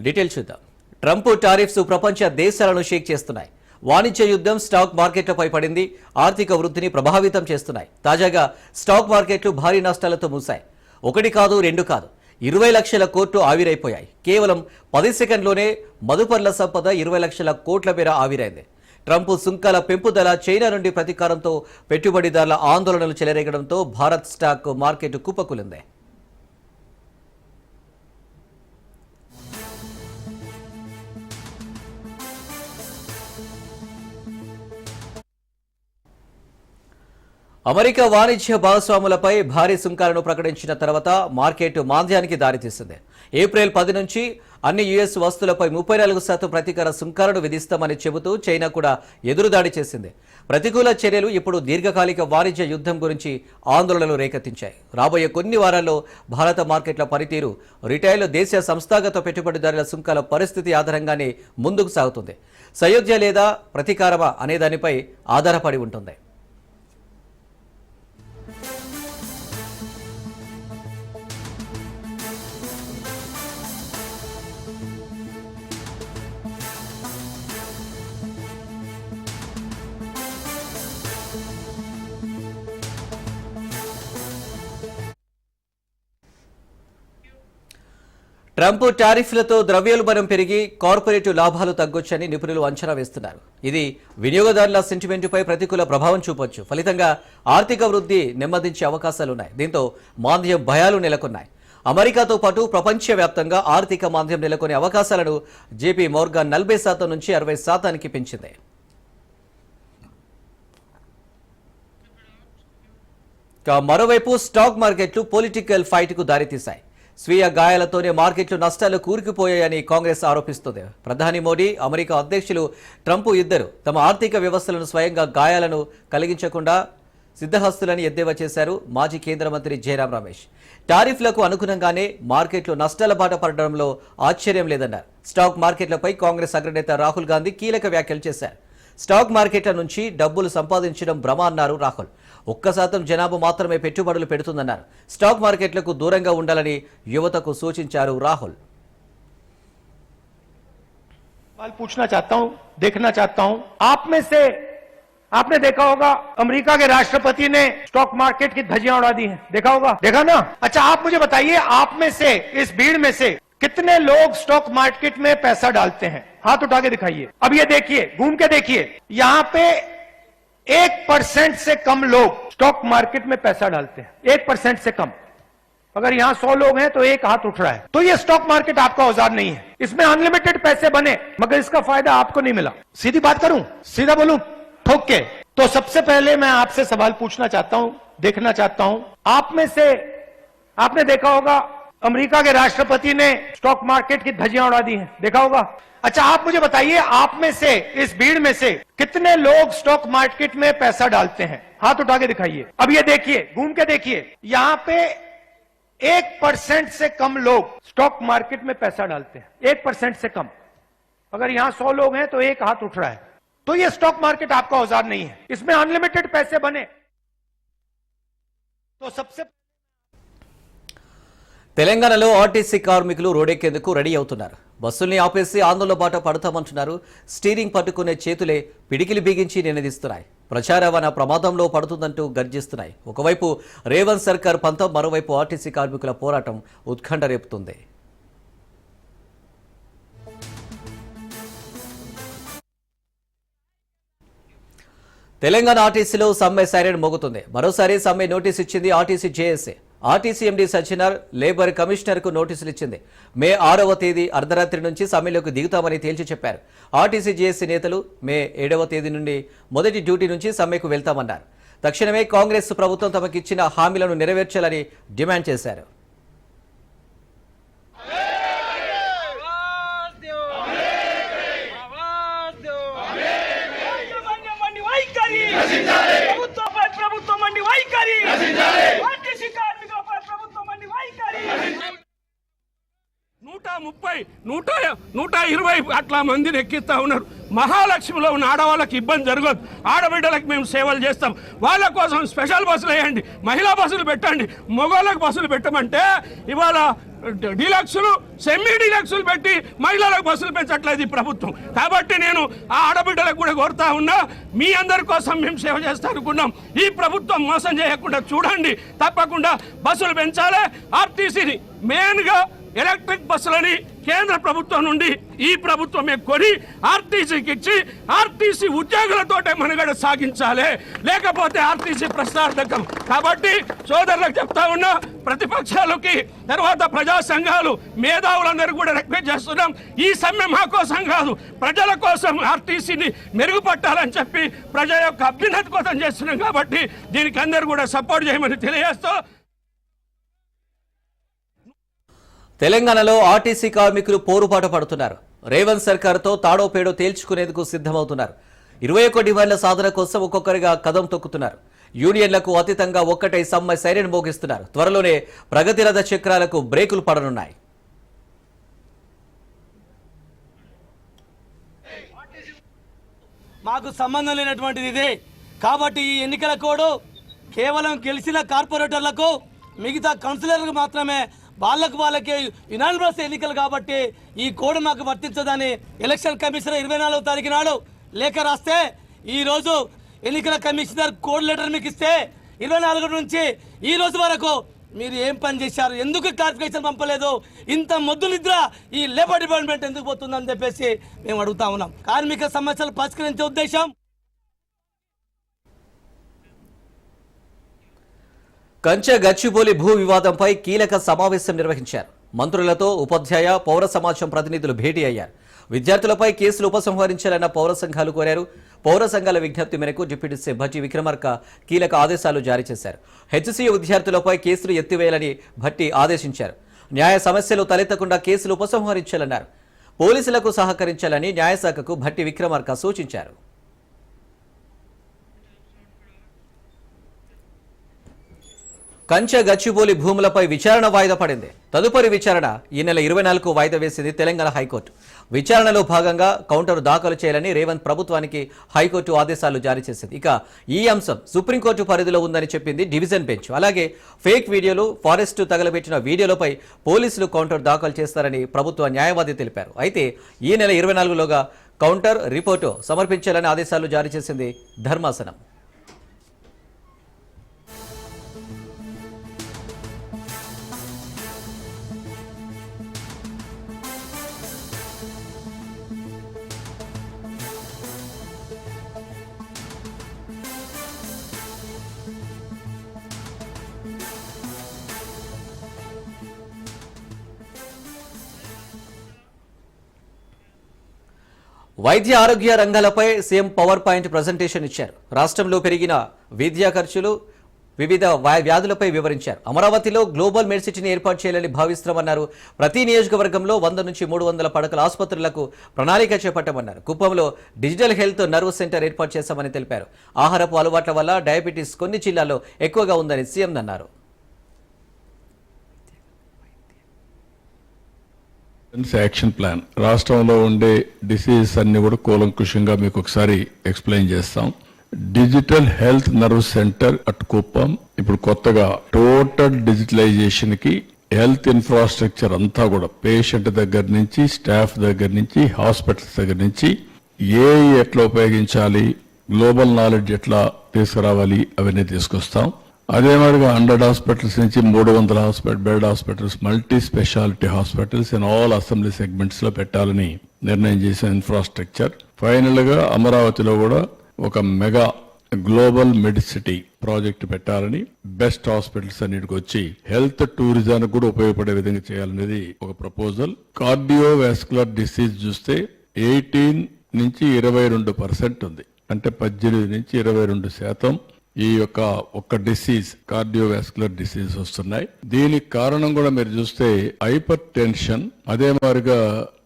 Details చూద్దాం. Trump tariffs ప్రపంచ దేశాలను షేక్ చేస్తున్నాయి. వాణిజ్య యుద్ధం స్టాక్ మార్కెట్లపై పడింది. ఆర్థిక వృద్ధిని ప్రభావితం చేస్తున్నాయి. తాజాగా స్టాక్ మార్కెట్లు భారీ నష్టాలతో మూశాయి ఒకటి కాదు రెండు కాదు. ఇరవై లక్షల కోట్లు ఆవిరైపోయాయి. కేవలం పది సెకండ్లోనే మదుపర్ల సంపద ఇరవై లక్షల కోట్ల మేర ఆవిరైంది. ట్రంప్ సుంకాల పెంపుదల చైనా నుండి ప్రతీకారంతో పెట్టుబడిదారుల ఆందోళనలు చెలరేగడంతో భారత్ స్టాక్ మార్కెట్ కుప్పకూలింది. అమెరికా వాణిజ్య భాగస్వాములపై భారీ సుంకాలను ప్రకటించిన తర్వాత మార్కెట్ మాంద్యానికి దారితీసింది. ఏప్రిల్ పది నుంచి అన్ని యుఎస్ వస్తువులపై ముప్పై నాలుగు శాతం ప్రతీకార సుంకాలను విధిస్తామని చెబుతూ చైనా కూడా ఎదురుదాడి చేసింది. ప్రతికూల చర్యలు ఇప్పుడు దీర్ఘకాలిక వాణిజ్య యుద్ధం గురించి ఆందోళనలు రేకెత్తించాయి. రాబోయే కొన్ని వారాల్లో భారత మార్కెట్ల పనితీరు రిటైల్ దేశ సంస్థాగత పెట్టుబడిదారుల సుంకాల పరిస్థితి ఆధారంగానే ముందుకు సాగుతుంది. సయోధ్య లేదా ప్రతీకారమా అనే దానిపై ఆధారపడి ఉంటుంది. ట్రంప్ టారిఫ్లతో ద్రవ్యోల్బణం పెరిగి కార్పొరేట్ లాభాలు తగ్గొచ్చని నిపుణులు అంచనా వేస్తున్నారు. ఇది వినియోగదారుల సెంటిమెంటుపై ప్రతికూల ప్రభావం చూపొచ్చు. ఫలితంగా ఆర్థిక వృద్ధి నెమ్మదించే అవకాశాలున్నాయి. దీంతో మాంద్యం భయాలు నెలకొన్నాయి. అమెరికాతో పాటు ప్రపంచవ్యాప్తంగా ఆర్థిక మాంద్యం నెలకొనే అవకాశాలను జేపీ మోర్గాన్ నలభై శాతం నుంచి అరవై శాతానికి పెంచింది. మరోవైపు స్టాక్ మార్కెట్లు పొలిటికల్ ఫైట్కు దారితీశాయి. స్వీయ గాయాలతోనే మార్కెట్లు నష్టాలు కూరుకుపోయాయని కాంగ్రెస్ ఆరోపిస్తుంది. ప్రధాని మోడీ అమెరికా అధ్యక్షులు ట్రంప్ ఇద్దరు తమ ఆర్థిక వ్యవస్థలను స్వయంగా గాయాలను కలిగించకుండా సిద్ధహస్తులని ఎద్దేవా చేశారు మాజీ కేంద్ర మంత్రి జయరాం రమేష్. టారిఫ్లకు అనుగుణంగానే మార్కెట్లు నష్టాల బాట పడడంలో ఆశ్చర్యం లేదన్నారు. స్టాక్ మార్కెట్లపై కాంగ్రెస్ అగ్రనేత రాహుల్ గాంధీ కీలక వ్యాఖ్యలు చేశారు. స్టాక్ మార్కెట్ల నుంచి డబ్బులు సంపాదించడం భ్రమ అన్నారు రాహుల్. ఒక్క శాతం జనాభా మాత్రమే పెట్టుబడులు పెడుతుందన్నారు స్టాక్ మార్కెట్లకు దూరంగా ఉండాలని యువతకు సూచించారు రాహుల్ सवाल पूछना चाहता हूं देखना चाहता हूं आप में से आपने देखा होगा अमेरिका के राष्ट्रपति ने स्टॉक मार्केट की धज्जियां उड़ा दी हैं देखा होगा देखा ना अच्छा आप मुझे बताइए आप में से इस भीड़ में से कितने लोग स्टॉक मार्केट में पैसा डालते हैं हाथ उठा के दिखाइए अब ये देखिए घूम के देखिए यहां पे एक परसेंट से कम लोग स्टॉक मार्केट में पैसा डालते हैं। एक परसेंट से कम। अगर यहाँ सौ लोग हैं तो एक हाथ उठ रहा है। तो ये स्टॉक मार्केट आपका औज़ार नहीं है। इसमें अनलिमिटेड पैसे बने, मगर इसका फ़ायदा आपको नहीं मिला। सीधी बात करूँ? सीधा बोलूँ? ठोक। के तो सबसे पहले मैं आपसे सवाल पूछना चाहता हूँ, देखना चाहता हूँ। आप में से, आपने देखा होगा, अमेरिका के राष्ट्रपति ने स्टॉक मार्केट की धजियाँ उड़ा दी हैं। देखा होगा? अच्छा आप मुझे बताइए आप में से इस भीड़ में से कितने लोग स्टॉक मार्केट में पैसा डालते हैं हाथ उठा के दिखाइए अब ये देखिए घूम के देखिए यहां पे एक परसेंट से कम लोग स्टॉक मार्केट में पैसा डालते हैं एक परसेंट से कम अगर यहां सौ लोग हैं तो एक हाथ उठ रहा है तो ये स्टॉक मार्केट आपका औजार नहीं है इसमें अनलिमिटेड पैसे बने तो सबसे తెలంగాణలో ఆర్టీసీ కార్మికులు రోడెక్కేందుకు రెడీ అవుతున్నారు బస్సుల్ని ఆపేసి ఆందోళన బాట పడతామంటున్నారు. స్టీరింగ్ పట్టుకునే చేతులే పిడికిలి బిగించి నినదిస్తున్నాయి. ప్రచార రవాణా ప్రమాదంలో పడుతుందంటూ గర్జిస్తున్నాయి. ఒకవైపు రేవంత్ సర్కార్ పంతం మరోవైపు ఆర్టీసీ కార్మికుల పోరాటం ఉత్కంఠ రేపుతుంది. తెలంగాణ ఆర్టీసీలో సమ్మె సైరన్ మోగుతుంది. మరోసారి సమ్మె నోటీస్ ఇచ్చింది RTC JAC. RTC MD Sajjanar labour కమిషనర్కు నోటీసులు ఇచ్చింది మే ఆరవ తేదీ అర్ధరాత్రి నుంచి సమ్మెలోకి దిగుతామని తేల్చి చెప్పారు. ఆర్టీసీ జేఏసీ నేతలు మే ఏడవ తేదీ నుండి మొదటి డ్యూటీ నుంచి సమ్మెకు వెళ్తామన్నారు. తక్షణమే కాంగ్రెస్ ప్రభుత్వం తమకిచ్చిన హామీలను నెరవేర్చాలని డిమాండ్ చేశారు. నూట ముప్పై నూట నూట ఇరవై అట్లా మందిని ఎక్కిస్తా ఉన్నారు. మహాలక్ష్మిలో ఉన్న ఆడవాళ్ళకి ఇబ్బంది జరగదు. ఆడబిడ్డలకు మేము సేవలు చేస్తాం. వాళ్ళ కోసం స్పెషల్ బస్సులు వేయండి. మహిళా బస్సులు పెట్టండి. మగవాళ్ళకి బస్సులు పెట్టమంటే ఇవాళ డీలక్సులు సెమీ డీలక్సులు పెట్టి మహిళలకు బస్సులు పెంచట్లేదు ఈ ప్రభుత్వం. కాబట్టి నేను ఆ ఆడబిడ్డలకు కూడా కోరుతా ఉన్నా మీ అందరి కోసం మేము సేవ చేస్తా అనుకున్నాం. ఈ ప్రభుత్వం మోసం చేయకుండా చూడండి. తప్పకుండా బస్సులు పెంచాలి. ఆర్టీసీని మెయిన్గా ఎలక్ట్రిక్ బస్సులని కేంద్ర ప్రభుత్వం నుండి ఈ ప్రభుత్వమే కొని ఆర్టీసీకి ఇచ్చి ఆర్టీసీ ఉద్యోగులతోటే మనుగడ సాగించాలి. లేకపోతే ఆర్టీసీ ప్రశ్నార్థకం. కాబట్టి సోదరులకు చెప్తా ఉన్నా ప్రతిపక్షాలకి తర్వాత ప్రజా సంఘాలు మేధావులందరూ కూడా రిక్వెస్ట్ చేస్తున్నాం. ఈ సమ్మె మా కోసం కాదు ప్రజల కోసం ఆర్టీసీని మెరుగుపట్టాలని చెప్పి ప్రజల యొక్క అభ్యున్నతి కోసం చేస్తున్నాం కాబట్టి దీనికి అందరూ కూడా సపోర్ట్ చేయమని తెలియజేస్తూ తెలంగాణలో ఆర్టీసీ కార్మికులు పోరుపాటు పడుతున్నారు. రేవంత్ సర్కార్తో తాడోపేడో తేల్చుకునేందుకు సిద్ధమవుతున్నారు. ఇరవై ఒక్క డిమాండ్ల సాధన కోసం ఒక్కొక్కరిగా కదం తొక్కుతున్నారు. యూనియన్లకు అతీతంగా ఒక్కటై సమ్మె సైరన్ మోగిస్తున్నారు. త్వరలోనే ప్రగతిరథ చక్రాలకు బ్రేకులు పడనున్నాయి. మాకు సంబంధం లేనటువంటిది ఇదే. కాబట్టి ఈ ఎన్నికల కోడ్ కేవలం గెలిచిన కార్పొరేటర్లకు మిగతా కౌన్సిలర్లకు మాత్రమే వాళ్ళకు వాళ్ళకి యునానిమస్ ఎన్నికలు కాబట్టి ఈ కోడ్ మాకు వర్తించదని ఎలక్షన్ కమిషనర్ ఇరవై నాలుగో తారీఖు నాడు లేఖ రాస్తే ఈరోజు ఎన్నికల కమిషనర్ కోడ్ లెటర్ మీకు ఇస్తే ఇరవై నాలుగు నుంచి ఈ రోజు వరకు మీరు ఏం పని చేశారు? ఎందుకు క్లారిఫికేషన్ పంపలేదు? ఇంత మొద్దు నిద్ర ఈ లేబర్ డిపార్ట్మెంట్ ఎందుకు పోతుందని చెప్పేసి మేము అడుగుతా ఉన్నాం. కార్మిక సమస్యలు పరిష్కరించే ఉద్దేశం కంచె గచ్చిబోలి భూ వివాదంపై కీలక సమావేశం నిర్వహించారు. మంత్రులతో ఉపాధ్యాయ పౌర సమాజం ప్రతినిధులు భేటీ అయ్యారు. విద్యార్థులపై కేసులు ఉపసంహరించాలన్న పౌర సంఘాలు కోరారు. పౌర సంఘాల విజ్ఞప్తి మేరకు డిప్యూటీ సీఎం భట్టి విక్రమార్క కీలక ఆదేశాలు జారీ చేశారు. హెచ్సీ విద్యార్థులపై కేసులు ఎత్తివేయాలని భట్టి ఆదేశించారు. న్యాయ సమస్యలు తలెత్తకుండా కేసులు ఉపసంహరించాలన్నారు. పోలీసులకు సహకరించాలని న్యాయశాఖకు భట్టి విక్రమార్క సూచించారు. కంచె గచ్చిబోలి భూములపై విచారణ వాయిదా పడింది. తదుపరి విచారణ ఈ నెల ఇరవై నాలుగు వాయిదా వేసింది తెలంగాణ హైకోర్టు. విచారణలో భాగంగా కౌంటర్ దాఖలు చేయాలని రేవంత్ ప్రభుత్వానికి హైకోర్టు ఆదేశాలు జారీ చేసింది. ఇక ఈ అంశం సుప్రీంకోర్టు పరిధిలో ఉందని చెప్పింది డివిజన్ బెంచ్. అలాగే ఫేక్ వీడియోలు ఫారెస్ట్ తగలబెట్టిన వీడియోలపై పోలీసులు కౌంటర్ దాఖలు చేస్తారని ప్రభుత్వ న్యాయవాది తెలిపారు. అయితే ఈ నెల ఇరవై నాలుగులోగా కౌంటర్ రిపోర్టు సమర్పించాలని ఆదేశాలు జారీ చేసింది ధర్మాసనం. వైద్య ఆరోగ్య రంగాలపై సీఎం పవర్ పాయింట్ ప్రజెంటేషన్ ఇచ్చారు. రాష్ట్రంలో పెరిగిన విద్యా ఖర్చులు వివిధ వ్యా- వ్యాధులపై వివరించారు. అమరావతిలో గ్లోబల్ మెడిసిటీని ఏర్పాటు చేయాలని భావిస్తామన్నారు. ప్రతి నియోజకవర్గంలో వంద నుంచి మూడు వందల పడకల ఆసుపత్రులకు ప్రణాళిక చేపట్టామన్నారు. కుప్పంలో డిజిటల్ హెల్త్ నర్వ్ సెంటర్ ఏర్పాటు చేశామని తెలిపారు. ఆహారపు అలవాట్ల వల్ల డయాబెటీస్ కొన్ని జిల్లాల్లో ఎక్కువగా ఉందని సీఎం అన్నారు యాక్షన్ ప్లాన్ రాష్ట్రంలో ఉండే డిసీజెస్ అన్ని కూడా కూలంకుషంగా మీకు ఒకసారి ఎక్స్ప్లెయిన్ చేస్తాం. Digital health nerve centre at Kuppam. ఇప్పుడు కొత్తగా టోటల్ డిజిటలైజేషన్కి హెల్త్ ఇన్ఫ్రాస్ట్రక్చర్ అంతా కూడా పేషెంట్ దగ్గర నుంచి స్టాఫ్ దగ్గర నుంచి హాస్పిటల్స్ దగ్గర నుంచి ఏ ఎట్లా ఉపయోగించాలి గ్లోబల్ నాలెడ్జ్ ఎట్లా తీసుకురావాలి అవన్నీ తీసుకొస్తాం. అదే మాదిరిగా హండ్రెడ్ హాస్పిటల్స్ నుంచి మూడు వందల hospital bed hospitals multi speciality hospitals in all assembly సెగ్మెంట్స్లో పెట్టాలని నిర్ణయం చేసిన ఇన్ఫ్రాస్ట్రక్చర్. ఫైనల్గా అమరావతిలో కూడా ఒక మెగా గ్లోబల్ మెడిసిటీ ప్రాజెక్ట్ పెట్టాలని బెస్ట్ హాస్పిటల్స్ అన్నిటికి వచ్చి హెల్త్ టూరిజానికి కూడా ఉపయోగపడే విధంగా చేయాలనేది ఒక ప్రపోజల్. కార్డియోవాస్కులర్ డిసీజ్ చూస్తే ఎయిటీన్ నుంచి ఇరవై రెండు పర్సెంట్ ఉంది. అంటే పద్దెనిమిది నుంచి ఇరవై రెండు శాతం. ఈ యొక్క ఒక్క డిసీజ్ కార్డియోవాస్కులర్ డిసీజ్ వస్తున్నాయి. దీనికి కారణం కూడా మీరు చూస్తే హైపర్ టెన్షన్ అదే మాదిరిగా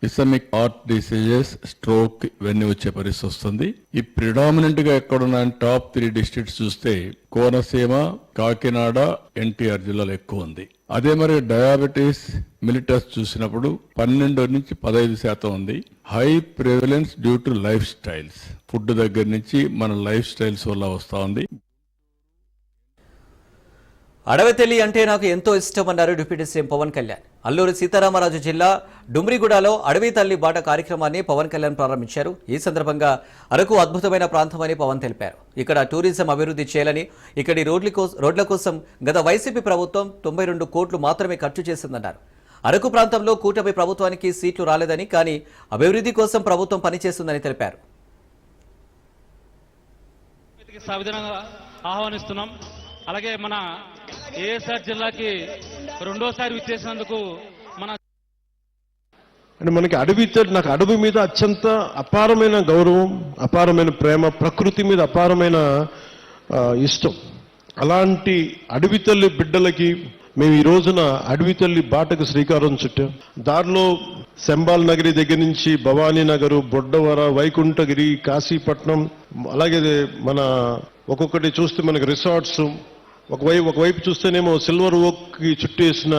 ఇసమిక్ హార్ట్ డిసీజెస్ స్ట్రోక్ ఇవన్నీ వచ్చే పరిస్థితి వస్తుంది. ఈ ప్రిడామినెంట్గా ఎక్కడున్న టాప్ త్రీ డిస్ట్రిక్ట్స్ చూస్తే కోనసీమ కాకినాడ ఎన్టీఆర్ జిల్లాలో ఎక్కువ ఉంది. అదే మరి డయాబెటీస్ మిలిటస్ చూసినప్పుడు పన్నెండు నుంచి పదహైదు శాతం ఉంది. High prevalence due to lifestyles. Food దగ్గర నుంచి మన లైఫ్ స్టైల్స్ వల్ల వస్తా ఉంది. అడవితెల్లి అంటే నాకు ఎంతో ఇష్టమన్నారు డిప్యూటీ సీఎం పవన్ కళ్యాణ్. అల్లూరి సీతారామరాజు జిల్లా డుమ్రిగూడలో అడవి తల్లి బాట కార్యక్రమాన్ని పవన్ కళ్యాణ్ ప్రారంభించారు. ఈ సందర్భంగా అరకు అద్భుతమైన ప్రాంతమని పవన్ తెలిపారు. ఇక్కడ టూరిజం అభివృద్ధి చేయాలని ఇక్కడి రోడ్ల కోసం రోడ్ల కోసం గత వైసీపీ ప్రభుత్వం తొంభై రెండు కోట్లు మాత్రమే ఖర్చు చేసిందన్నారు. అరకు ప్రాంతంలో కూటమి ప్రభుత్వానికి సీట్లు రాలేదని కానీ అభివృద్ధి కోసం ప్రభుత్వం పనిచేస్తుందని తెలిపారు. ఆహ్వానిస్తున్నాం. అలాగే మన ఏఎస్ఆర్ జిల్లాకి రెండోసారి విచ్చేసినందుకు మన అంటే మనకి అడవి నాకు అడవి మీద అత్యంత అపారమైన గౌరవం అపారమైన ప్రేమ ప్రకృతి మీద అపారమైన ఇష్టం. అలాంటి అడవి తల్లి బిడ్డలకి మేము ఈ రోజున అడవి తల్లి బాటకు శ్రీకారం చుట్టాం. దారిలో శంబాల్ నగరి దగ్గర నుంచి భవానీ నగరు బొడ్డవర వైకుంఠగిరి కాశీపట్నం అలాగే మన ఒక్కొక్కటి చూస్తే మనకి రిసార్ట్స్ ఒకవైపు ఒకవైపు చూస్తేనేమో సిల్వర్ ఓక్కి చుట్టేసిన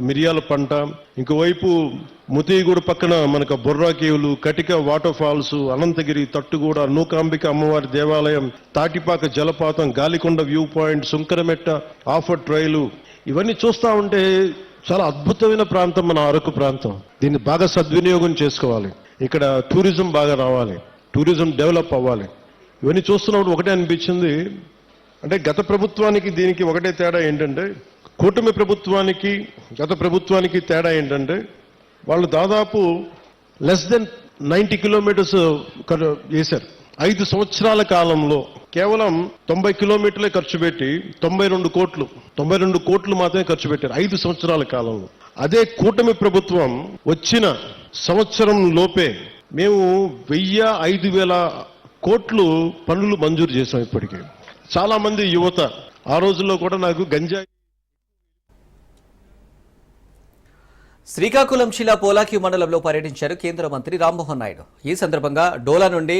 మిరియాల పంట ఇంకోవైపు ముతిగూడ పక్కన మనకు బొర్రా కేవులు కటిక వాటర్ ఫాల్స్ అనంతగిరి తట్టుగూడ నూకాంబిక అమ్మవారి దేవాలయం తాటిపాక జలపాతం గాలికొండ వ్యూ పాయింట్ సుంకరమెట్ట ఆఫర్ ట్రైలు ఇవన్నీ చూస్తా ఉంటే చాలా అద్భుతమైన ప్రాంతం మన అరకు ప్రాంతం. దీన్ని బాగా సద్వినియోగం చేసుకోవాలి. ఇక్కడ టూరిజం బాగా రావాలి. టూరిజం డెవలప్ అవ్వాలి. ఇవన్నీ చూస్తున్నప్పుడు ఒకటే అనిపించింది అంటే గత ప్రభుత్వానికి దీనికి ఒకటే తేడా ఏంటంటే కూటమి ప్రభుత్వానికి గత ప్రభుత్వానికి తేడా ఏంటంటే వాళ్ళు దాదాపు లెస్ దెన్ నైంటీ కిలోమీటర్స్ చేశారు ఐదు సంవత్సరాల కాలంలో కేవలం తొంభై కిలోమీటర్లే ఖర్చు పెట్టి తొంభై రెండు కోట్లు తొంభై రెండు కోట్లు మాత్రమే ఖర్చు పెట్టారు ఐదు సంవత్సరాల కాలంలో. అదే కూటమి ప్రభుత్వం వచ్చిన సంవత్సరం లోపే మేము వెయ్యి ఐదు వేల కోట్లు పనులు మంజూరు చేశాం ఇప్పటికే. చాలా మంది యువత ఆ రోజుల్లో కూడా నాకు గంజాయి శ్రీకాకుళం జిల్లా పోలాకి మండలంలో పర్యటించారు కేంద్ర మంత్రి రామ్మోహన్ నాయుడు. ఈ సందర్భంగా డోలా నుండి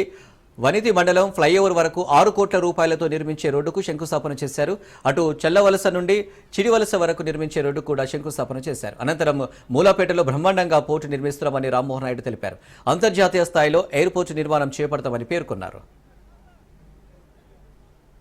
వనితి మండలం ఫ్లైఓవర్ వరకు ఆరు కోట్ల రూపాయలతో నిర్మించే రోడ్డుకు శంకుస్థాపన చేశారు. అటు చెల్లవలస నుండి చిడివలస వరకు నిర్మించే రోడ్డు కూడా శంకుస్థాపన చేశారు. అనంతరం మూలాపేటలో బ్రహ్మాండంగా పోర్టు నిర్మిస్తున్నామని రామ్మోహన్ నాయుడు తెలిపారు. అంతర్జాతీయ స్థాయిలో ఎయిర్పోర్టు నిర్మాణం చేపడతామని పేర్కొన్నారు.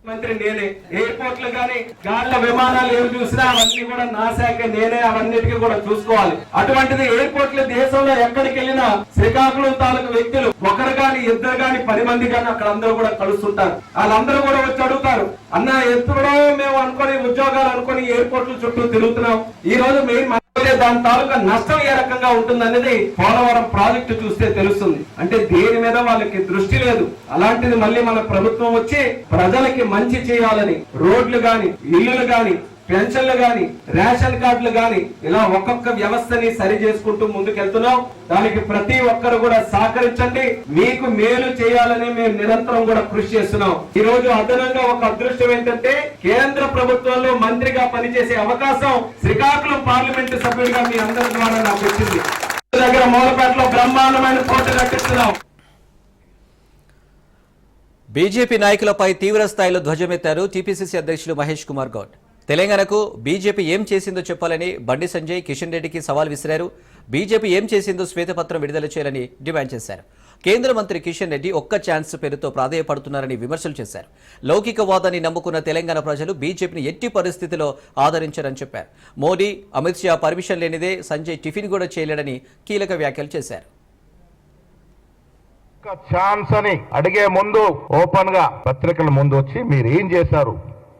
మంత్రి నేనే. ఎయిర్పోర్ట్లు కానీ గాలిలో విమానాలు ఏమి చూసినా అవన్నీ కూడా నా శాఖ నేనే అవన్నిటికీ కూడా చూసుకోవాలి. అటువంటిది ఎయిర్పోర్ట్లు దేశంలో ఎక్కడికి వెళ్ళినా శ్రీకాకుళం తాలూకు వ్యక్తులు ఒకరు కాని ఇద్దరు కాని పది మంది కానీ అక్కడ అందరూ కూడా కలుస్తుంటారు. వాళ్ళందరూ కూడా వచ్చి అడుగుతారు అన్న ఎప్పుడో మేము అనుకొని ఉద్యోగాలు అనుకొని ఎయిర్పోర్ట్ల చుట్టూ తిరుగుతున్నాం. ఈ రోజు మేము దాని తాలూకా నష్టం ఏ రకంగా ఉంటుందనేది పోలవరం ప్రాజెక్టు చూస్తే తెలుస్తుంది. అంటే దేని మీద వాళ్ళకి దృష్టి లేదు. అలాంటిది మళ్ళీ మన ప్రభుత్వం వచ్చి ప్రజలకి మంచి చేయాలని రోడ్లు గాని ఇల్లులు గాని పెన్షన్లు గాని రేషన్ కార్డులు గాని ఇలా ఒక్కొక్క వ్యవస్థని సరి చేసుకుంటూ ముందుకెళ్తున్నాం. దానికి ప్రతి ఒక్కరు కూడా సహకరించండి. మీకు మేలు చేయాలని మేము నిరంతరం కూడా కృషి చేస్తున్నాం. ఈ రోజు అదనంగా ఒక అదృష్టం ఏంటంటే కేంద్ర ప్రభుత్వంలో మంత్రిగా పనిచేసే అవకాశం శ్రీకాకుళం పార్లమెంటు సభ్యుడిగా మీ అందరి ద్వారా నాకు వచ్చింది. దగ్గర మూలపేటలో బ్రహ్మాండమైన పోటీ కట్టిస్తున్నాం. బీజేపీ నాయకులపై తీవ్ర స్థాయిలో ధ్వజమెత్తారు టీపీసీసీ అధ్యక్షులు మహేష్ కుమార్ గౌడ్. తెలంగాణకు బీజేపీ ఏం చేసిందో చెప్పాలని బండి సంజయ్ కిషన్ రెడ్డికి సవాల్ విసిరారు. బీజేపీ ఏం చేసిందో శ్వేతపత్రం విడుదల చేయాలని డిమాండ్ చేశారు. కేంద్ర మంత్రి కిషన్ రెడ్డి ఒక్క ఛాన్స్ పేరుతో ప్రాధేయపడుతున్నారని విమర్శలు చేశారు. లౌకికవాదాన్ని నమ్ముకున్న తెలంగాణ ప్రజలు బీజేపీని ఎట్టి పరిస్థితిలో ఆదరించారని చెప్పారు. మోడీ అమిత్ షా పర్మిషన్ లేనిదే సంజయ్ టిఫిన్ కూడా చేయలేడని కీలక వ్యాఖ్యలు చేశారు. ఛాన్స్ అని అడిగే ముందు ఓపెన్గా పత్రికల ముందు వచ్చి మీరు ఏం చేశారు?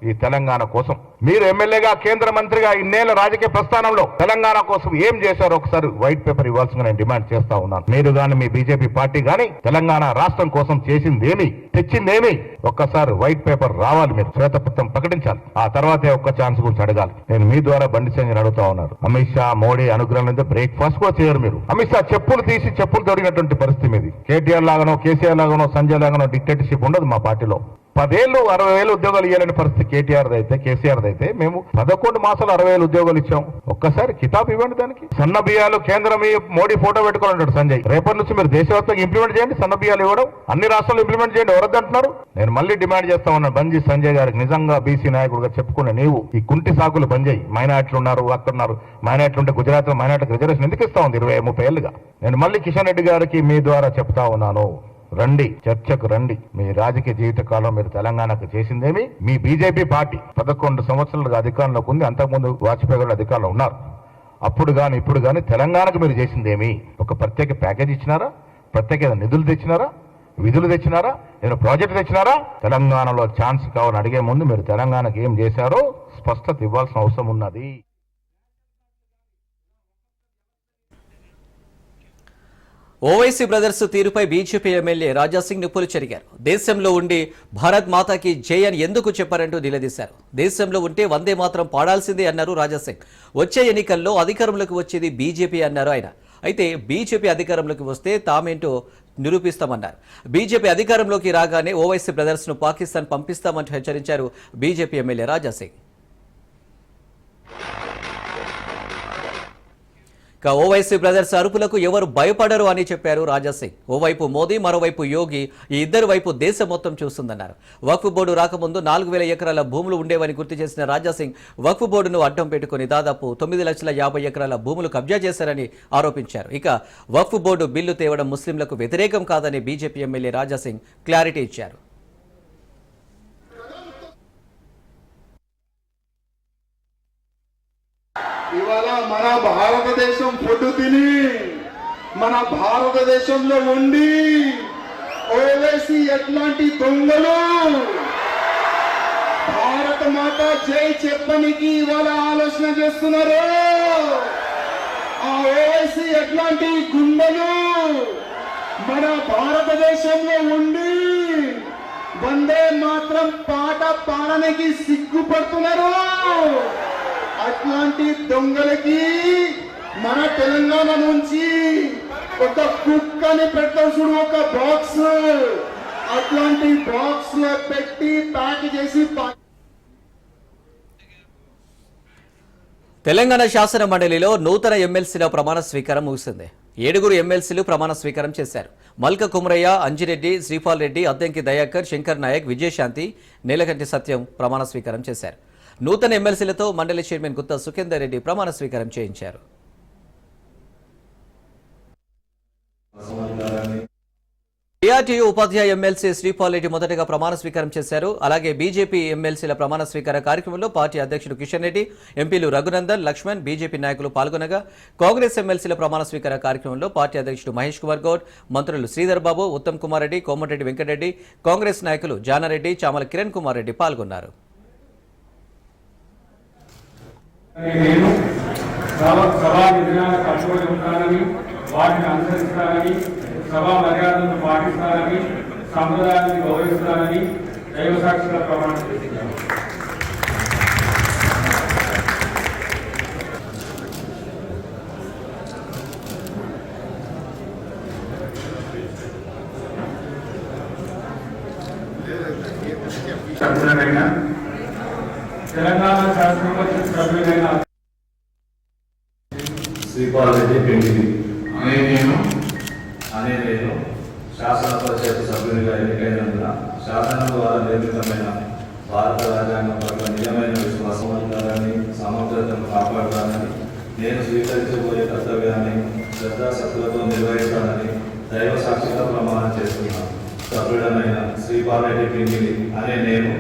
ఈ తెలంగాణ కోసం. మీరు ఎమ్మెల్యేగా కేంద్ర మంత్రిగా ఇన్నేళ్ళ రాజకీయ ప్రస్థానంలో తెలంగాణ కోసం ఏం చేశారో ఒకసారి వైట్ పేపర్ ఇవ్వాల్సిందిగా నేను డిమాండ్ చేస్తా ఉన్నాను. మీరు గాని మీ బీజేపీ పార్టీ గాని తెలంగాణ రాష్ట్రం కోసం చేసిందేమి తెచ్చిందేమి? ఒక్కసారి వైట్ పేపర్ రావాలి మీరు శ్వేతపత్రం ప్రకటించాలి. ఆ తర్వాతే ఒక్క ఛాన్స్ గురించి అడగాలి. నేను మీ ద్వారా బండి సంజయ్ అడుగుతా ఉన్నారు అమిత్ షా మోడీ అనుగ్రహం లేదా బ్రేక్ఫాస్ట్ కూడా చేయరు మీరు. అమిత్ షా చెప్పులు తీసి చెప్పులు దొరికినటువంటి పరిస్థితి మీది. కేటీఆర్ లాగానో కేసీఆర్ లాగానో సంజయ్ లాగానో డిక్టేటర్షిప్ ఉండదు మా పార్టీలో. పదేళ్ళు అరవై వేలు ఉద్యోగాలు ఇవ్వాలని పరిస్థితి కేటీఆర్ అయితే కేసీఆర్ అయితే మేము పదకొండు మాసాలు అరవై వేలు ఉద్యోగాలు ఇచ్చాం. ఒక్కసారి కితాబ్ ఇవ్వండి దానికి. సన్న బియ్యాలు కేంద్రం మోడీ ఫోటో పెట్టుకోవాలంటాడు సంజయ్. రేపటి నుంచి మీరు దేశవ్యాప్తంగా ఇంప్లిమెంట్ చేయండి సన్న బియ్యాలు ఇవ్వడం. అన్ని రాష్ట్రాలు ఇంప్లిమెంట్ చేయండి ఎవరద్దంటున్నారు నేను మళ్ళీ డిమాండ్ చేస్తా ఉన్నాను బంజీ సంజయ్ గారికి నిజంగా బీసీ నాయకుడిగా చెప్పుకునే నీవు ఈ కుంటి సాకులు బంద్ చేయి మైనార్టీలు ఉన్నారు అక్కడ ఉన్నారు మైనార్టీలు ఉంటే గుజరాత్లో మైనార్టీకి రిజర్వేషన్ ఎందుకు ఇస్తా ఉంది ఇరవై ముప్పై ఏళ్ళుగా? నేను మళ్ళీ కిషన్ రెడ్డి గారికి మీ ద్వారా చెప్తా ఉన్నాను. రండి చర్చకు రండి. మీ రాజకీయ జీవిత కాలం మీరు తెలంగాణకు చేసిందేమి? మీ బీజేపీ పార్టీ పదకొండు సంవత్సరాలుగా అధికారంలోకి ఉంది. అంతకుముందు వాజ్పేయి గారు అధికారంలో ఉన్నారు. అప్పుడు కానీ ఇప్పుడు కానీ తెలంగాణకు మీరు చేసిందేమి? ఒక ప్రత్యేక ప్యాకేజ్ ఇచ్చినారా? ప్రత్యేక నిధులు తెచ్చినారా? విధులు తెచ్చినారా? ఏదైనా ప్రాజెక్టు తెచ్చినారా? తెలంగాణలో ఛాన్స్ కావాలని అడిగే ముందు మీరు తెలంగాణకు ఏం చేశారో స్పష్టత ఇవ్వాల్సిన అవసరం ఉన్నది. ఓవైసీ బ్రదర్స్ తీరుపై బీజేపీ ఎమ్మెల్యే రాజాసింగ్ నిప్పులు చెరిగారు. దేశంలో ఉండి భారత్ మాతాకి జై అని ఎందుకు చెప్పారంటూ నిలదీశారు. దేశంలో ఉంటే వందే మాత్రం పాడాల్సిందే అన్నారు రాజాసింగ్ వచ్చే ఎన్నికల్లో అధికారంలోకి వచ్చేది బీజేపీ అన్నారు ఆయన. అయితే బీజేపీ అధికారంలోకి వస్తే తామేంటో నిరూపిస్తామన్నారు. బీజేపీ అధికారంలోకి రాగానే ఓవైసీ బ్రదర్స్ను పాకిస్తాన్ పంపిస్తామంటూ హెచ్చరించారు బీజేపీ ఎమ్మెల్యే రాజాసింగ్ ఇక ఓవైసీ బ్రదర్స్ అరుపులకు ఎవరు భయపడరు అని చెప్పారు రాజాసింగ్. ఓవైపు మోదీ మరోవైపు యోగి ఈ ఇద్దరు వైపు దేశం మొత్తం చూస్తుందన్నారు. వక్ఫ్ బోర్డు రాకముందు నాలుగు వేల ఎకరాల భూములు ఉండేవని గుర్తు చేసిన రాజాసింగ్ వక్ఫ్ బోర్డును అడ్డం పెట్టుకుని దాదాపు తొమ్మిది లక్షల యాభై ఎకరాల భూములు కబ్జా చేశారని ఆరోపించారు. ఇక వక్ఫ్ బోర్డు బిల్లు తేవడం ముస్లింలకు వ్యతిరేకం కాదని బీజేపీ ఎమ్మెల్యే రాజాసింగ్ క్లారిటీ ఇచ్చారు. ఇవాళ మన భారతదేశం పొట్టు తిని మన భారతదేశంలో ఉండి ఓవేసి ఎట్లాంటి దొంగలు. భారత మాత జై చెప్పనికి ఇవాళ ఆలోచన చేస్తున్నారు. ఆ ఓవైసీ ఎట్లాంటి గుండెలు మన భారతదేశంలో ఉండి వందే మాత్రం పాట పాడనికి సిగ్గుపడుతున్నారు. అట్లాంటి దొంగలకి మన తెలంగాణ నుంచి ఒక కుక్కని పెడతాం చూడు ఒక బాక్స్. అట్లాంటి బాక్స్లో పెట్టి ప్యాక్ చేసి తెలంగాణ శాసన మండలిలో నూతన ఎమ్మెల్సీల ప్రమాణ స్వీకారం ముగిసింది. ఏడుగురు ఎమ్మెల్సీలు ప్రమాణ స్వీకారం చేశారు. మల్క కుమరయ్య అంజిరెడ్డి శ్రీపాల్ రెడ్డి అద్దెంకి దయాకర్ శంకర్ నాయక్ విజయశాంతి నీలకంటి సత్యం ప్రమాణ స్వీకారం చేశారు. నూతన ఎమ్మెల్సీలతో మండలి చైర్మన్ గుత్తా సుఖేందర్ రెడ్డి ప్రమాణ స్వీకారం చేయించారు. టీఆర్టీయూ ఉపాధ్యాయ ఎమ్మెల్సీ శ్రీపాల్ రెడ్డి మొదటగా ప్రమాణ స్వీకారం చేశారు. అలాగే బీజేపీ ఎమ్మెల్సీల ప్రమాణ స్వీకార కార్యక్రమంలో పార్టీ అధ్యక్షుడు కిషన్ రెడ్డి ఎంపీలు రఘునందన్ లక్ష్మణ్ బీజేపీ నాయకులు పాల్గొనగా కాంగ్రెస్ ఎమ్మెల్సీల ప్రమాణ స్వీకార కార్యక్రమంలో పార్టీ అధ్యక్షుడు మహేష్ కుమార్ గౌడ్ మంత్రులు శ్రీధర్ బాబు ఉత్తమ్ కుమార్ రెడ్డి కోమటిరెడ్డి వెంకటరెడ్డి కాంగ్రెస్ నాయకులు జానారెడ్డి చామల కిరణ్ కుమార్ రెడ్డి పాల్గొన్నారు. నేను సభ సభా విధానాలకు కట్టుబడి ఉంటానని వాటిని అనుసరిస్తానని సభా మర్యాదలను పాటిస్తానని సంప్రదాయాన్ని గౌరవిస్తానని దైవ సాక్షిగా ప్రమాణం చేస్తున్నాను. శ్రీపాల్ రెడ్డి అనే నేను అనే నేను శాసన పరిషత్ సభ్యునిగా ఎన్నికైనందున శాసనం ద్వారా నిర్మితమైన భారత రాజ్యాంగం పట్ల నిజమైన విశ్వాసం ఉంటారని సమగ్రతను కాపాడతానని నేను స్వీకరించబోయే కర్తవ్యాన్ని శ్రద్ధాశక్తులతో నిర్వహిస్తానని దైవ సాక్షిగా ప్రమాణం చేస్తున్నాను. సభ్యుడమైన శ్రీపాల్ రెడ్డి పింగిలి అనే నేను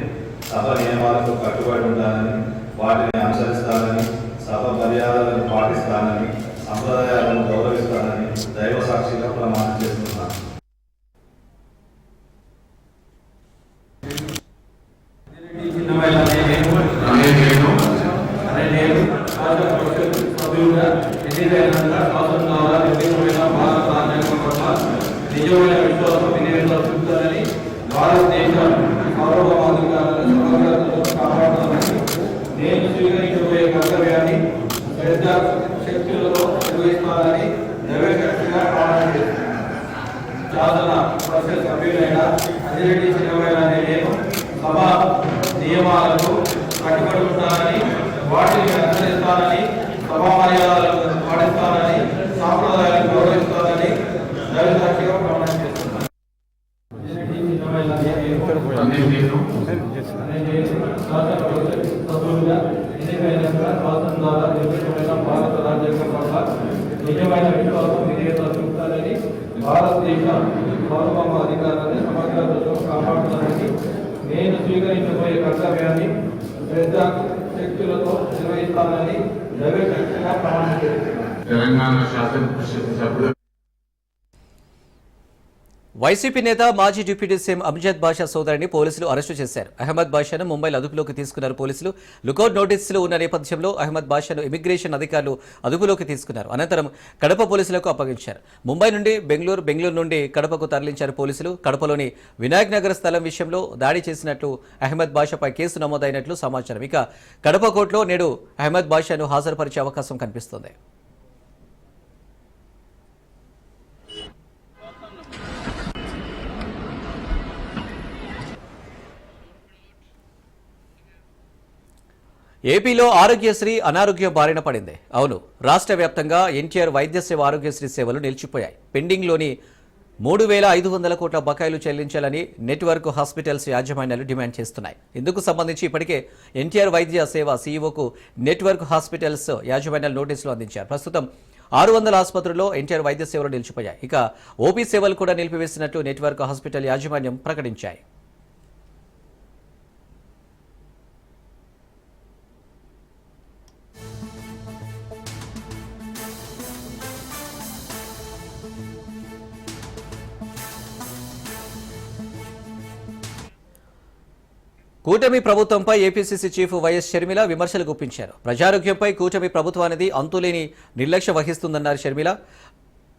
సభ నియమాలకు కట్టుబడి ఉంటానని వాటిని ఆచరిస్తానని సభ మర్యాదలను పాటిస్తానని సంప్రదాయాలను గౌరవిస్తానని దైవ సాక్షిగా ప్రమాణం చేస్తున్నాను అనే నేను అనే నేను రాష్ట్ర పరిషత్ సభ్యులుగా ఎన్నికైనందున శాసనం ద్వారా నిర్మితమైన భారత రాజ్యాంగం పట్ల నిజమైన విశ్వాసం వినియోగం చూపుతానని భారతదేశ సార్వభౌమాధికారాలను సమగ్రతను కాపాడుతానని నేను స్వీకరించబోయే కర్తవ్యాన్ని శ్రద్ధ శక్తులతో నిర్వహిస్తానని దైవశక్తిగా ప్రమాణం చేస్తున్నాను శాసన పరిషత్ సభ్యులైన అధిరెడ్డి చిన్నమైన నేను సభ నియమాలకు కట్టుబడి ఉంటానని వాటిని అనుసరిస్తానని సభా మర్యాదలను పాటిస్తానని సాంప్రదాయాలను గౌరవిస్తానని దళిత ప్రమాణం చేస్తున్నాను అదిరెడ్డి చిన్నమైన నేను అనే నేను అనే నేను శాసన పరిషత్ సభ్యులుగా ఎన్నికైనందున శాసనం ద్వారా నిర్మితమైన భారత రాజ్యాంగం పట్ల నిజమైన విశ్వాసం విధేయత చూపుతానని భారతదేశ సార్వభౌమ అధికారాన్ని సమగ్రతతో కాపాడుతానని నేను స్వీకరించబోయే కర్తవ్యాన్ని శ్రద్ధ శక్తులతో నిర్వహిస్తానని దైవశక్తిగా ప్రమాణం చేస్తున్నాను తెలంగాణ శాసన పరిషత్ సభ్యుడు వైసీపీ నేత మాజీ డిప్యూటీ సీఎం అమ్జద్ బాషా సోదరిని పోలీసులు అరెస్టు చేశారు. అహ్మద్ బాషాను ముంబైలో అదుపులోకి తీసుకున్నారు పోలీసులు. లుకౌట్ నోటీసులు ఉన్న నేపథ్యంలో అహ్మద్ బాషాను ఇమిగ్రేషన్ అధికారులు అదుపులోకి తీసుకున్నారు. అనంతరం కడప పోలీసులకు అప్పగించారు. ముంబై నుండి బెంగళూరు బెంగళూరు నుండి కడపకు తరలించారు పోలీసులు. కడపలోని వినాయక్ నగర్ స్థలం విషయంలో దాడి చేసినట్లు అహ్మద్ బాషాపై కేసు నమోదైనట్లు సమాచారం. ఇక కడప కోర్టులో నేడు అహ్మద్ బాషాను హాజరుపరిచే అవకాశం కనిపిస్తోంది. ఏపీలో ఆరోగ్యశ్రీ అనారోగ్య బారిన పడింది. అవును రాష్ట్ర వ్యాప్తంగా ఎన్టీఆర్ వైద్య సేవ ఆరోగ్యశ్రీ సేవలు నిలిచిపోయాయి. పెండింగ్లోని మూడు వేల ఐదు వందల కోట్ల బకాయిలు చెల్లించాలని నెట్వర్క్ హాస్పిటల్స్ యాజమాన్యాలు డిమాండ్ చేస్తున్నాయి. ఇందుకు సంబంధించి ఇప్పటికే ఎన్టీఆర్ వైద్య సేవ సీఈఓకు నెట్వర్క్ హాస్పిటల్స్ యాజమాన్యాలు నోటీసులు అందించారు. ప్రస్తుతం ఆరు వందల ఆసుపత్రుల్లో ఎన్టీఆర్ వైద్య సేవలు నిలిచిపోయాయి. ఇక ఓపీ సేవలు కూడా నిలిపివేసినట్టు నెట్వర్క్ హాస్పిటల్ యాజమాన్యం ప్రకటించాయి. కూటమి ప్రభుత్వంపై ఏపీసీసీ చీఫ్ వైఎస్ షర్మిల విమర్శలు గుప్పించారు. ప్రజారోగ్యంపై కూటమి ప్రభుత్వానికి అంతులేని నిర్లక్ష్య వహిస్తుందన్నారు షర్మిల.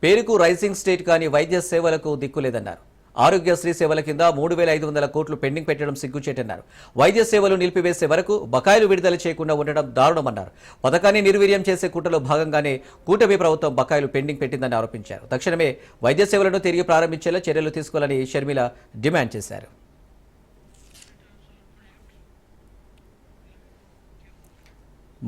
పేరుకు రైజింగ్ స్టేట్ కానీ వైద్య సేవలకు దిక్కులేదన్నారు ఆరోగ్యశ్రీ సేవల కింద మూడు వేల ఐదు వందల కోట్లు పెండింగ్ పెట్టడం సిగ్గుచేటన్నారు. వైద్య సేవలు నిలిపివేసే వరకు బకాయిలు విడుదల చేయకుండా ఉండడం దారుణమన్నారు. పథకాన్ని నిర్వీర్యం చేసే కుట్రలో భాగంగానే కూటమి ప్రభుత్వం బకాయిలు పెండింగ్ పెట్టిందని ఆరోపించారు. తక్షణమే వైద్య సేవలను తిరిగి ప్రారంభించేలా చర్యలు తీసుకోవాలని షర్మిల డిమాండ్ చేశారు.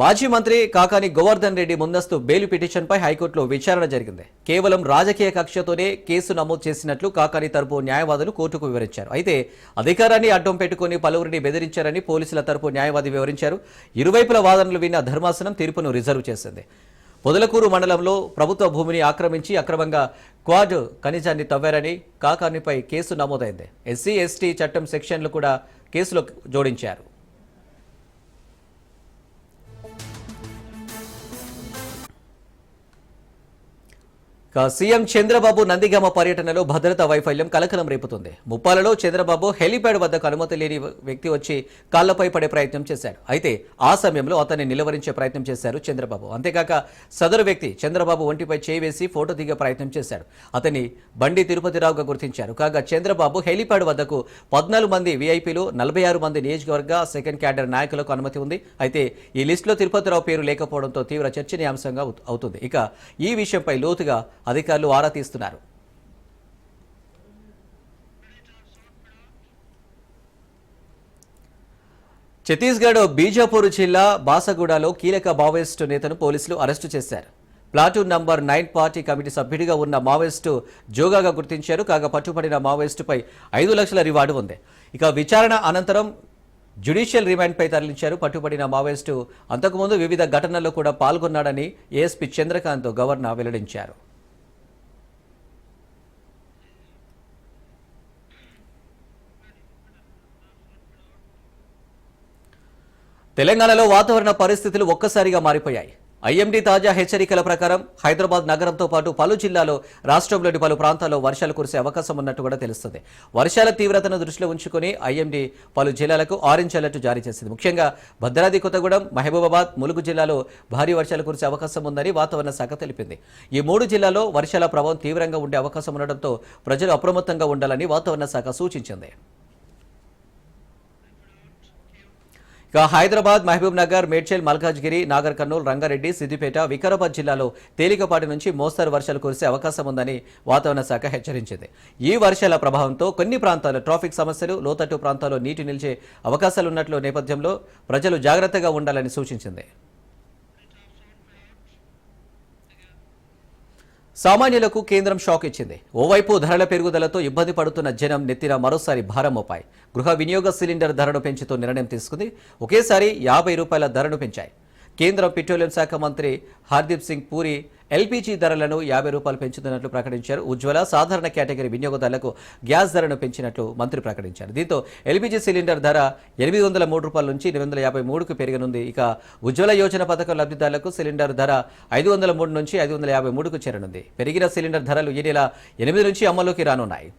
మాజీ మంత్రి కాకాని గోవర్ధన్ రెడ్డి ముందస్తు బెయిల్ పిటిషన్పై హైకోర్టులో విచారణ జరిగింది. కేవలం రాజకీయ కక్షతోనే కేసు నమోదు చేసినట్లు కాకాని తరపు న్యాయవాదులు కోర్టుకు వివరించారు. అయితే అధికారాన్ని అడ్డం పెట్టుకుని పలువురిని బెదిరించారని పోలీసుల తరపు న్యాయవాది వివరించారు. ఇరువైపుల వాదనలు విన్న ధర్మాసనం తీర్పును రిజర్వ్ చేసింది. పొదలకూరు మండలంలో ప్రభుత్వ భూమిని ఆక్రమించి అక్రమంగా క్వాడ్ ఖనిజాన్ని తవ్వారని కాకానిపై కేసు నమోదైంది. ఎస్సీ ఎస్టీ చట్టం సెక్షన్లు కూడా కేసులో జోడించారు. సీఎం చంద్రబాబు నందిగామ పర్యటనలో భద్రతా వైఫల్యం కలకలం రేపుతుంది. ముప్పాలలో చంద్రబాబు హెలీప్యాడ్ వద్దకు అనుమతి లేని వ్యక్తి వచ్చి కాళ్ళపై పడే ప్రయత్నం చేశాడు. అయితే ఆ సమయంలో అతన్ని నిలువరించే ప్రయత్నం చేశారు చంద్రబాబు. అంతేకాక సదరు వ్యక్తి చంద్రబాబు ఒంటిపై చేయి వేసి ఫోటో దిగే ప్రయత్నం చేశాడు. అతన్ని బండి తిరుపతిరావుగా గుర్తించారు. కాగా చంద్రబాబు హెలీప్యాడ్ వద్దకు పద్నాలుగు మంది వీఐపీలు నలభై ఆరు మంది నియోజకవర్గ సెకండ్ క్యాడర్ నాయకులకు అనుమతి ఉంది. అయితే ఈ లిస్టులో తిరుపతిరావు పేరు లేకపోవడంతో తీవ్ర చర్చనీయాంశంగా అవుతుంది. ఇక ఈ విషయంపై లోతుగా అధికారులు ఆరా తీస్తున్నారు. ఛత్తీస్గఢ్ బీజాపూర్ జిల్లా బాసగూడలో కీలక మావోయిస్టు నేతను పోలీసులు అరెస్టు చేశారు. Platoon number nine party committee సభ్యుడిగా ఉన్న మావోయిస్టు జోగాగా గుర్తించారు. కాగా పట్టుబడిన మావోయిస్టుపై ఐదు లక్షల రివార్డు ఉంది. ఇక విచారణ అనంతరం జ్యుడిషియల్ రిమాండ్పై తరలించారు. పట్టుబడిన మావోయిస్టు అంతకుముందు వివిధ ఘటనల్లో కూడా పాల్గొన్నాడని ఏఎస్పీ చంద్రకాంత్ గవర్నర్ వెల్లడించారు. తెలంగాణలో వాతావరణ పరిస్థితులు ఒక్కసారిగా మారిపోయాయి. ఐఎండీ తాజా హెచ్చరికల ప్రకారం హైదరాబాద్ నగరంతో పాటు పలు జిల్లాలో రాష్ట్రంలోని పలు ప్రాంతాల్లో వర్షాలు కురిసే అవకాశం ఉన్నట్టు కూడా తెలుస్తుంది. వర్షాల తీవ్రతను దృష్టిలో ఉంచుకుని ఐఎండీ పలు జిల్లాలకు ఆరెంజ్ అలర్ట్ జారీ చేసింది. ముఖ్యంగా భద్రాద్రి కొత్తగూడెం మహబూబాబాద్ ములుగు జిల్లాలో భారీ వర్షాలు కురిసే అవకాశం ఉందని వాతావరణ శాఖ తెలిపింది. ఈ మూడు జిల్లాల్లో వర్షాల ప్రభావం తీవ్రంగా ఉండే అవకాశం ఉండడంతో ప్రజలు అప్రమత్తంగా ఉండాలని వాతావరణ శాఖ సూచించింది. ఇక హైదరాబాద్ మహబూబ్ నగర్ మేడ్చల్ మల్కాజ్గిరి నాగర్ కర్నూలు రంగారెడ్డి సిద్దిపేట వికారాబాద్ జిల్లాలో తేలికపాటి నుంచి మోస్తరు వర్షాలు కురిసే అవకాశం ఉందని వాతావరణ శాఖ హెచ్చరించింది. ఈ వర్షాల ప్రభావంతో కొన్ని ప్రాంతాల్లో ట్రాఫిక్ సమస్యలు లోతట్టు ప్రాంతాల్లో నీటి నిలిచే అవకాశాలున్నట్లు నేపథ్యంలో ప్రజలు జాగ్రత్తగా ఉండాలని సూచించింది. సామాన్యులకు కేంద్రం షాక్ ఇచ్చింది. ఓవైపు ధరల పెరుగుదలతో ఇబ్బంది పడుతున్న జనం నెత్తిన మరోసారి భారం మోపాయి. గృహ వినియోగ సిలిండర్ ధరను పెంచుతూ నిర్ణయం తీసుకుంది. ఒకేసారి యాభై రూపాయల ధరను పెంచాయి. కేంద్ర పెట్రోలియం శాఖ మంత్రి హర్దీప్ సింగ్ పూరి ఎల్పీజీ ధరలను యాభై రూపాయలు పెంచుతున్నట్లు ప్రకటించారు. ఉజ్వల సాధారణ కేటగిరీ వినియోగదారులకు గ్యాస్ ధరను పెంచినట్లు మంత్రి ప్రకటించారు. దీంతో ఎల్పీజీ సిలిండర్ ధర ఎనిమిది వందల మూడు రూపాయల నుంచి ఎనిమిది వందల యాభై మూడుకు పెరగనుంది. ఇక ఉజ్వల యోజన పథకం లబ్ధిదారులకు సిలిండర్ ధర ఐదు వందల మూడు నుంచి ఐదు వందల యాభై మూడుకు చేరనుంది. పెరిగిన సిలిండర్ ధరలు ఈ నెల ఎనిమిది నుంచి అమల్లోకి రానున్నాయి.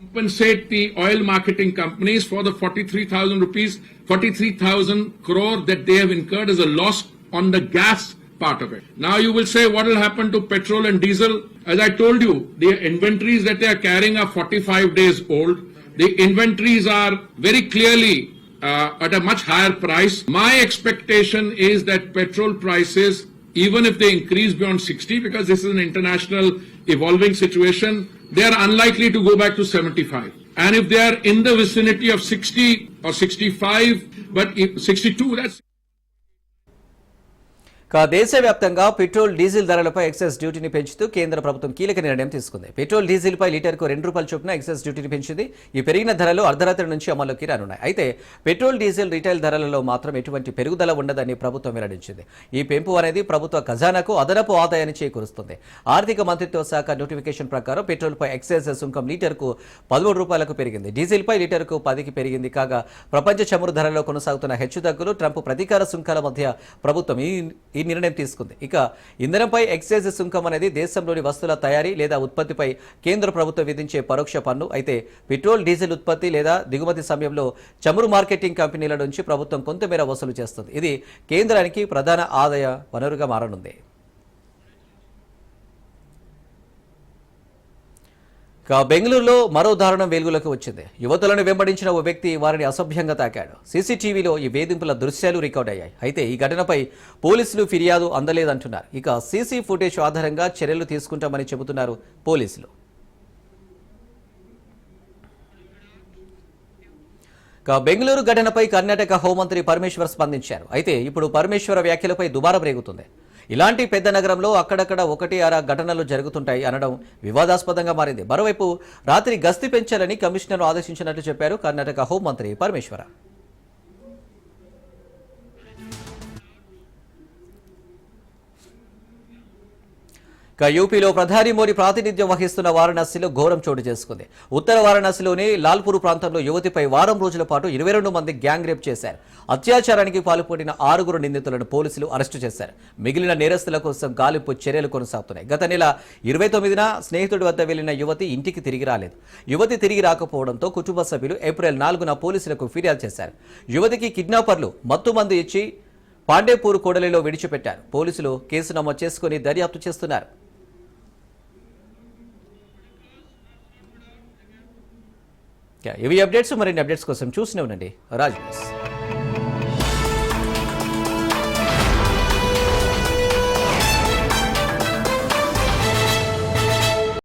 Compensate the oil marketing companies for the 43,000 rupees, 43,000 crore that they have incurred as a loss on the gas part of it. Now you will say what will happen to petrol and diesel? As I told you, the inventories that they are carrying are 45 days old. The inventories are very clearly uh, at a much higher price. My expectation is that petrol prices, even if they increase beyond 60, because this is an international evolving situation, they are unlikely to go back to 75. And if they are in the vicinity of 60 or 65, but if 62, that's దేశవ్యాప్తంగా petrol diesel ధరలపై excise డ్యూటీని పెంచుతూ కేంద్ర ప్రభుత్వం కీలక నిర్ణయం తీసుకుంది. Petrol డీజిల్పై లీటర్కు రెండు రూపాయల చొప్పున ఎక్సైజ్ డ్యూటీని పెంచింది. ఈ పెరిగిన ధరలు అర్ధరాత్రి నుంచి అమల్లోకి రానున్నాయి. అయితే పెట్రోల్ డీజిల్ రీటైల్ ధరలలో మాత్రం ఎటువంటి పెరుగుదల ఉండదని ప్రభుత్వం వెల్లడించింది. ఈ పెంపు అనేది ప్రభుత్వ ఖజానాకు అదనపు ఆదాయాన్ని చేకూరుస్తుంది. ఆర్థిక మంత్రిత్వ శాఖ నోటిఫికేషన్ ప్రకారం పెట్రోల్పై ఎక్సైజ్ సుంకం లీటర్కు పదమూడు రూపాయలకు పెరిగింది. డీజిల్పై లీటర్కు పదికి పెరిగింది. కాగా ప్రపంచ చమురు ధరలో కొనసాగుతున్న హెచ్చుతగ్గులు ట్రంప్ ప్రతీకార సుంకాల మధ్య ప్రభుత్వం ఈ ఈ నిర్ణయం తీసుకుంది. ఇక ఇంధనంపై ఎక్సైజ్ సుంకం అనేది దేశంలోని వస్తువుల తయారీ లేదా ఉత్పత్తిపై కేంద్ర ప్రభుత్వం విధించే పరోక్ష పన్ను. అయితే పెట్రోల్ డీజిల్ ఉత్పత్తి లేదా దిగుమతి సమయంలో చమురు మార్కెటింగ్ కంపెనీల నుంచి ప్రభుత్వం కొంతమేర వసూలు చేస్తుంది. ఇది కేంద్రానికి ప్రధాన ఆదాయ వనరుగా మారనుంది. బెంగళూరులో మరో దారుణం వెలుగులోకి వచ్చింది. యువతులను వెంబడించిన ఓ వ్యక్తి వారిని అసభ్యంగా తాకాడు. సీసీటీవీలో ఈ వేధింపుల దృశ్యాలు రికార్డ్ అయ్యాయి. అయితే ఈ ఘటనపై పోలీసులు ఫిర్యాదు అందలేదంటున్నారు. ఇక సీసీ ఫుటేజ్ ఆధారంగా చర్యలు తీసుకుంటామని చెబుతున్నారు పోలీసులు. బెంగళూరు ఘటనపై కర్ణాటక హోంమంత్రి పరమేశ్వర్ స్పందించారు. అయితే ఇప్పుడు పరమేశ్వర వ్యాఖ్యలపై దుబారా రేగుతుంది. ఇలాంటి పెద్ద నగరంలో అక్కడక్కడ ఒకటి అర ఘటనలు జరుగుతుంటాయి అనడం వివాదాస్పదంగా మారింది. మరోవైపు రాత్రి గస్తీ పెంచాలని కమిషనర్ ఆదేశించినట్లు చెప్పారు. కర్ణాటక హోంమంత్రి పరమేశ్వర. ఇక యూపీలో ప్రధాని మోడీ ప్రాతినిధ్యం వహిస్తున్న వారణాసిలో ఘోరం చోటు చేసుకుంది. ఉత్తర వారణాసిలోని లాల్పూర్ ప్రాంతంలో యువతిపై వారం రోజుల పాటు ఇరవై రెండు మంది గ్యాంగ్ రేప్ చేశారు. అత్యాచారానికి పాల్పడిన ఆరుగురు నిందితులను పోలీసులు అరెస్టు చేశారు. మిగిలిన నేరస్తుల కోసం గాలింపు చర్యలు కొనసాగుతున్నాయి. గత నెల ఇరవై తొమ్మిదిన స్నేహితుడి వద్ద వెళ్ళిన యువతి ఇంటికి తిరిగి రాలేదు. యువతి తిరిగి రాకపోవడంతో కుటుంబ సభ్యులు ఏప్రిల్ నాలుగున పోలీసులకు ఫిర్యాదు చేశారు. యువతికి కిడ్నాపర్లు మత్తు మందు ఇచ్చి పాండేపూర్ కోడలిలో విడిచిపెట్టారు. పోలీసులు కేసు నమోదు చేసుకుని దర్యాప్తు చేస్తున్నారు. ఇవి అప్డేట్స్ మరిన్ని అప్డేట్స్ కోసం చూస్తూనే ఉండండి రాజ్